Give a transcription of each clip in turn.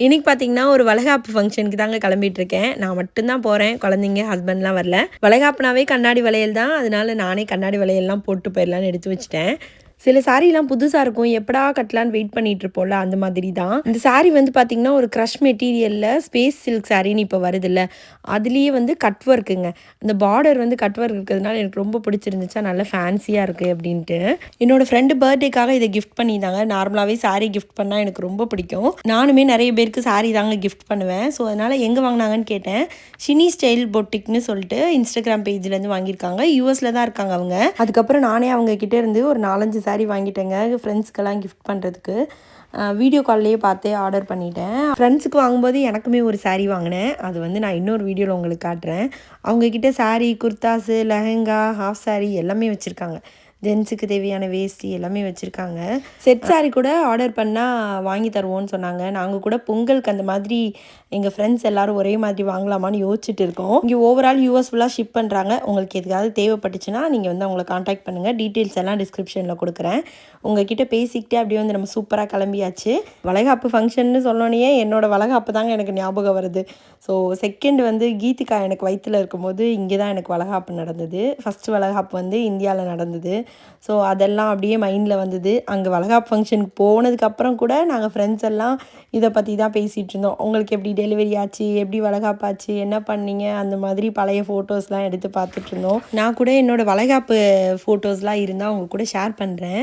இன்னைக்கு பார்த்தீங்கன்னா ஒரு வளைகாப்பு ஃபங்க்ஷனுக்கு தாங்க கிளம்பிட்டு இருக்கேன் நான் மட்டும்தான் போகிறேன் குழந்தைங்க ஹஸ்பண்ட்லாம் வரல. வளைகாப்புனாவே கண்ணாடி வளையல் தான். அதனால நானே கண்ணாடி வளையல்லாம் போட்டு போயிடலான்னு எடுத்து வச்சுட்டேன். சில சாரீலாம் புதுசாக இருக்கும். எப்படா கட்டலான்னு வெயிட் பண்ணிட்டு இருப்போம்ல அந்த மாதிரி தான் இந்த சாரீ வந்து பார்த்திங்கன்னா ஒரு க்ரஷ் மெட்டீரியலில் ஸ்பேஸ் சில்க் சாரின்னு இப்போ வருதுல்ல அதுலேயே வந்து கட் ஒர்க்குங்க அந்த பார்டர் வந்து கட் ஒர்க் இருக்கிறதுனால எனக்கு ரொம்ப பிடிச்சிருந்துச்சா. நல்லா ஃபேன்சியாக இருக்குது அப்படின்ட்டு. என்னோடய ஃப்ரெண்டு பர்த்டேக்காக இதை கிஃப்ட் பண்ணியிருந்தாங்க. நார்மலாகவே சாரீ கிஃப்ட் பண்ணால் எனக்கு ரொம்ப பிடிக்கும். நானுமே நிறைய பேருக்கு சாரீ தாங்க கிஃப்ட் பண்ணுவேன். ஸோ அதனால் எங்கே வாங்கினாங்கன்னு கேட்டேன். ஷினி ஸ்டைல் பொட்டிக்னு சொல்லிட்டு இன்ஸ்டாகிராம் பேஜ்லேருந்து வாங்கியிருக்காங்க. யூஎஸில் தான் இருக்காங்க அவங்க. அதுக்கப்புறம் நானே அவங்க கிட்டே இருந்து ஒரு நாலஞ்சு வாங்கிட்டேங்க ஃப்ரெண்ட்ஸ்க்கெல்லாம் கிஃப்ட் பண்ணுறதுக்கு வீடியோ கால்லேயே பார்த்தே ஆர்டர் பண்ணிட்டேன். ஃப்ரெண்ட்ஸுக்கு வாங்கும்போது எனக்குமே ஒரு சாரீ வாங்கினேன். அது வந்து நான் இன்னொரு வீடியோவில் உங்களுக்கு காட்டுறேன். அவங்கக்கிட்ட சாரீ குர்தாஸு லெஹங்கா ஹாஃப் சாரீ எல்லாமே வச்சுருக்காங்க. ஜென்ஸுக்கு தேவையான வேஷ்டி எல்லாமே வச்சுருக்காங்க. செட் சாரி கூட ஆர்டர் பண்ணால் வாங்கி தருவோம்னு சொன்னாங்க. நாங்கள் கூட பொங்கலுக்கு அந்த மாதிரி எங்கள் ஃப்ரெண்ட்ஸ் எல்லோரும் ஒரே மாதிரி வாங்கலாமான்னு யோசிச்சுட்டு இருக்கோம். இங்கே ஓவரால் யூஎஸ் ஃபுல்லாக ஷிப் பண்ணுறாங்க உங்களுக்கு எதுக்காவது தேவைப்பட்டுச்சுன்னா நீங்கள் வந்து அவங்களை காண்டாக்ட் பண்ணுங்கள் டீட்டெயில்ஸ் எல்லாம் டிஸ்கிரிப்ஷனில் கொடுக்குறேன். உங்ககிட்ட பேசிக்கிட்டே அப்படியே வந்து நம்ம சூப்பராக கிளம்பியாச்சு. வளைகாப்பு ஃபங்க்ஷன்னு சொன்னோன்னே என்னோடய வளகாப்பு தாங்க எனக்கு ஞாபகம் வருது. ஸோ செகண்ட் வந்து கீதிகா எனக்கு வயிற்றில் இருக்கும்போது இங்கே தான் எனக்கு வளகாப்பு நடந்தது. ஃபஸ்ட்டு வளகாப்பு வந்து இந்தியாவில் நடந்தது. ஸோ அதெல்லாம் அப்படியே மைண்டில் வந்தது. அங்கே வளகாப் ஃபங்க்ஷனுக்கு போனதுக்கப்புறம் கூட நாங்கள் ஃப்ரெண்ட்ஸ் எல்லாம் இதை பற்றி தான் பேசிகிட்டு இருந்தோம். உங்களுக்கு எப்படி டெலிவரி ஆச்சு? எப்படி வளகாப்பாச்சு என்ன பண்ணீங்க? அந்த மாதிரி பழைய ஃபோட்டோஸ்லாம் எடுத்து பார்த்துட்டு இருந்தோம். நான் கூட என்னோடய வளகாப்பு ஃபோட்டோஸ்லாம் இருந்தால் அவங்க கூட ஷேர் பண்ணுறேன்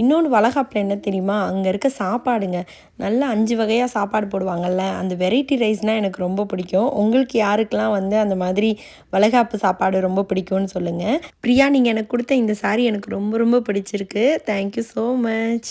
இன்னொன்று வளகாப்பில் என்ன தெரியுமா? அங்கே இருக்க சாப்பாடுங்க. நல்லா அஞ்சு வகையாக சாப்பாடு போடுவாங்கல்ல? அந்த வெரைட்டி ரைஸ்னால் எனக்கு ரொம்ப பிடிக்கும். உங்களுக்கு யாருக்கெல்லாம் வந்து அந்த மாதிரி வளகாப்பு சாப்பாடு ரொம்ப பிடிக்கும்னு சொல்லுங்கள் பிரியா நீங்கள் எனக்கு கொடுத்த இந்த சாரி எனக்கு ரொம்ப ரொம்ப பிடிச்சிருக்கு. Thank you so much